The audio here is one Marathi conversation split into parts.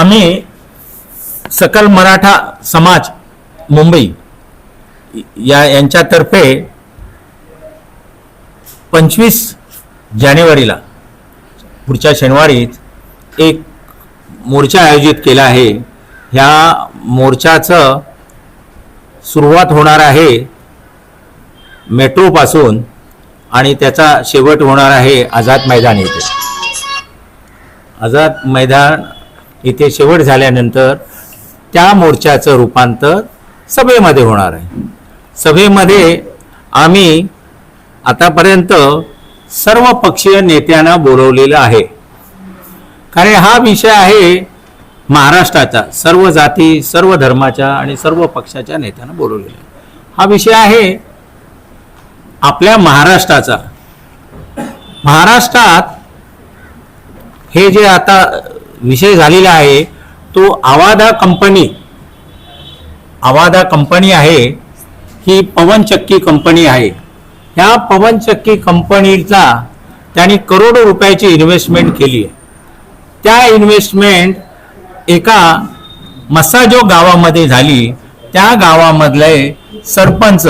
आम्ही सकल मराठा समाज मुंबई या यांच्यातर्फे पंचवीस जानेवारीला पुढच्या शनिवारीच एक मोर्चा आयोजित केला आहे. ह्या मोर्चाचं सुरुवात होणार आहे मेट्रोपासून आणि त्याचा शेवट होणार आहे आझाद मैदान येथे. आझाद मैदान इथे शेवट झाल्यानंतर त्या मोर्चाचं रूपांतर सभेमध्ये होणार आहे. सभेमध्ये आम्ही आतापर्यंत सर्व पक्षीय नेत्यांना बोलवलेलं आहे. कारण हा विषय आहे महाराष्ट्राचा. सर्व जाती सर्व धर्माच्या आणि सर्व पक्षाच्या नेत्यांना बोलवलेला आहे. हा विषय आहे आपल्या महाराष्ट्राचा. महाराष्ट्रात हे जे आता विषय झालेला आहे. तो आवादा कंपनी आवादा कंपनी आहे. ही पवनचक्की कंपनी आहे. ह्या पवनचक्की कंपनीचा त्यांनी करोडो रुपयाची इन्व्हेस्टमेंट केली आहे. त्या इन्व्हेस्टमेंट एका मसाजो गावामध्ये झाली. त्या गावामधले सरपंच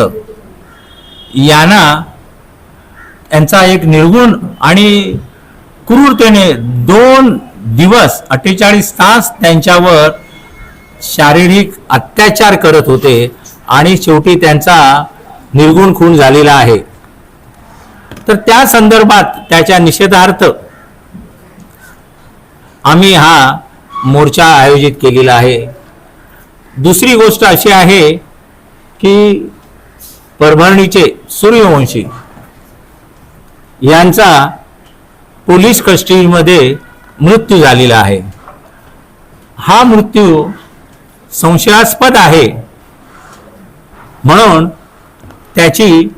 यांना यांचा एक निर्गुण आणि क्रूरतेने दोन दिवस अठ्ठेचाळीस तास त्यांच्यावर शारीरिक अत्याचार करत होते आणि शेवटी त्यांचा निर्गुण खून झालेला आहे. तर त्या संदर्भात त्याच्या निषेधार्थ आम्ही हा मोर्चा आयोजित केलेला आहे. दुसरी गोष्ट अशी आहे की परभणीचे सूर्यवंशी यांचा पोलीस कस्टडीमध्ये मृत्यू झालेला आहे. हा मृत्यू संशयास्पद आहे. म्हणून त्याची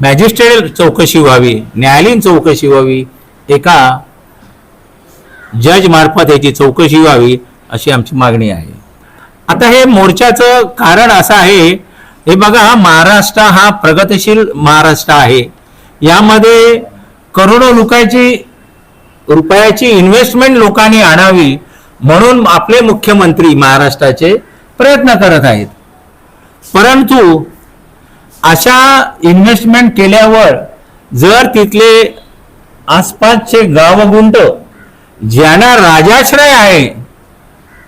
मॅजिस्ट्रेट चौकशी व्हावी न्यायालयीन चौकशी व्हावी एका जज मार्फत याची चौकशी व्हावी अशी आमची मागणी आहे. आता हे मोर्चाचं कारण असं आहे हे बघा महाराष्ट्र हा प्रगतिशील महाराष्ट्र आहे. यामध्ये करोडो लोकांची रुपयाची इन्व्हेस्टमेंट लोकांनी आणावी म्हणून आपले मुख्यमंत्री महाराष्ट्राचे प्रयत्न करत आहेत. परंतु अशा इन्व्हेस्टमेंट केल्यावर जर तिथले आसपासचे गावगुंट ज्यांना राजाश्रय आहे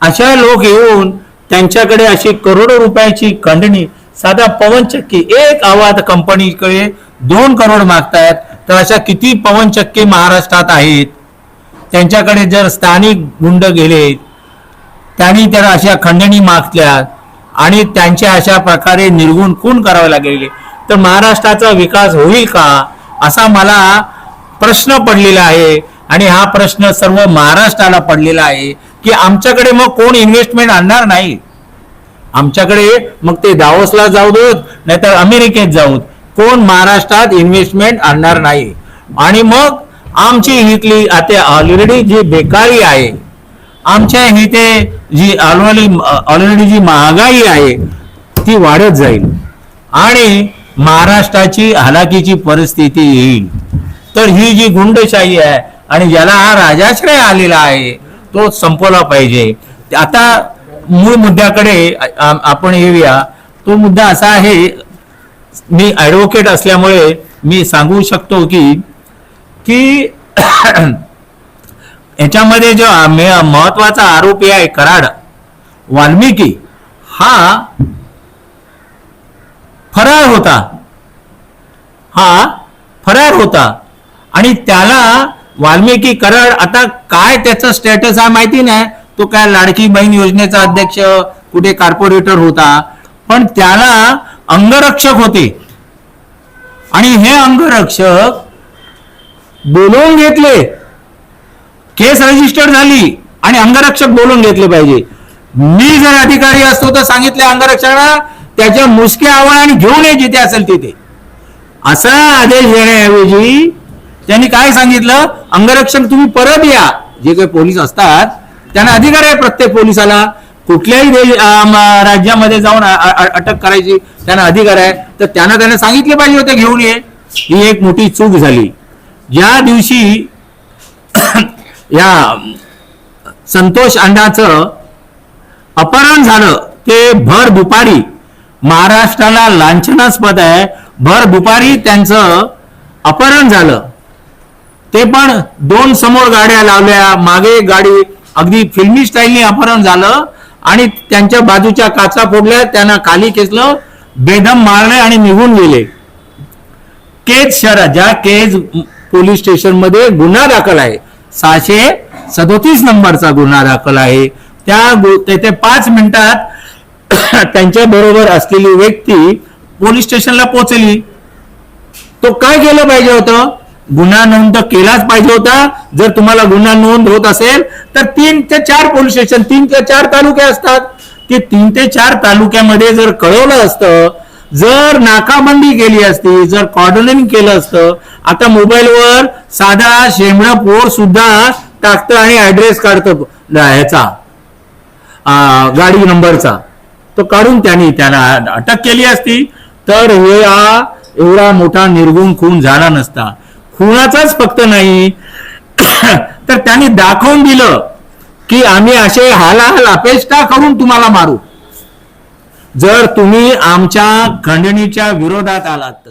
अशा लोक येऊन त्यांच्याकडे अशी करोडो रुपयाची खंडणी साधा पवनचक्की एक आवाज कंपनीकडे दोन करोड मागतायत तर अशा किती पवनचक्की महाराष्ट्रात आहेत? त्यांच्याकडे जर स्थानिक गुंड गेले त्यांनी तर अशा खंडणी मागल्या आणि त्यांच्या अशा प्रकारे निर्गुण खून करावे लागले. तर महाराष्ट्राचा विकास होईल का? असा मला प्रश्न पडलेला आहे. आणि हा प्रश्न सर्व महाराष्ट्राला पडलेला आहे की आमच्याकडे मग कोण इन्व्हेस्टमेंट आणणार नाही? आमच्याकडे मग ते दावोसला जाऊ देत नाहीतर अमेरिकेत जाऊ कोण महाराष्ट्रात इन्व्हेस्टमेंट आणणार नाही? आणि मग आमची इथली आता ऑलरेडी जी बेकारी आहे आमच्या इथे जी ऑलरेडी ऑलरेडी जी महागाई आहे ती वाढत जाईल. आणि महाराष्ट्राची हलाकीची परिस्थिती येईल. तर ही जी गुंडशाही आहे आणि ज्याला हा राजाश्रय आलेला आहे तो संपवला पाहिजे. आता मूळ मुद्द्याकडे आपण येऊया. तो मुद्दा असा आहे मी ॲडव्होकेट असल्यामुळे मी सांगू शकतो की की याच्यामध्ये जो महत्त्वाचा आरोपी आहे कराड वाल्मिकी हा फरार होता. हा फरार होता. आणि त्याला वाल्मिकी कराड आता काय त्याचं स्टेटस आहे माहिती नाही. तो काय लाडकी बहीण योजनेचा अध्यक्ष कुठे कॉर्पोरेटर होता. पण त्याला अंगरक्षक होते. आणि हे अंगरक्षक बोलवून घेतले. केस रजिस्टर झाली आणि अंगरक्षक बोलून घेतले पाहिजे. मी जर अधिकारी असतो तर सांगितले अंगरक्षकाला त्याच्या मुसक्या आवळ आणि घेऊन ये जिथे असेल तिथे. असा आदेश देण्याऐवजी त्यांनी काय सांगितलं? अंगरक्षक तुम्ही परत या. जे काही पोलीस असतात त्यांना अधिकार आहे प्रत्येक पोलिसाला. कुठल्याही राज्यामध्ये जाऊन अटक करायची त्यांना अधिकार आहे. तर त्यांना त्यांना सांगितले पाहिजे होते घेऊन ये. ही एक मोठी चूक झाली. ज्या दिवशी या संतोष अंडाचं अपहरण झालं. ते भर दुपारी महाराष्ट्राला लांछनास्पद आहे. भर दुपारी त्यांचं अपहरण झालं. ते पण दोन समोर गाड्या लावल्या. मागे गाडी अगदी फिल्मी स्टाईलने अपहरण झालं आणि त्यांच्या बाजूच्या काचा फोडल्या. त्यांना खाली खेचलं बेदम मारले आणि निघून गेले. केज शहरात ज्या केज पोलीस स्टेशनमध्ये गुन्हा दाखल आहे. सहाशे सदोतीस नंबरचा गुन्हा दाखल आहे. त्या तेथे पाच मिनिटात त्यांच्या बरोबर असलेली व्यक्ती पोलीस स्टेशनला पोहोचली. तो काय केलं पाहिजे होतं? गुन्हा नोंद केलाच पाहिजे होता. जर तुम्हाला गुन्हा नोंद होत असेल तर तीन ते चार पोलीस स्टेशन तीन ते चार तालुके असतात. ते तीन ते चार तालुक्यामध्ये जर कळवलं असतं जर नाकाबंदी केली असती जर कॉर्डनिंग केलं असतं आता मोबाईलवर साधा शेंबडा पोर सुद्धा टाकतं आणि ऍड्रेस काढतं ह्याचा गाडी नंबरचा. तो काढून त्यांनी त्याला अटक केली असती तर हे हा एवढा मोठा निर्गुण खून झाला नसता. खुनाचाच फक्त नाही. तर त्यांनी दाखवून दिलं की आम्ही असे हाला अपेष्टा करून तुम्हाला मारू. जर तुम्ही आमच्या खंडणीच्या विरोधात आलात तर.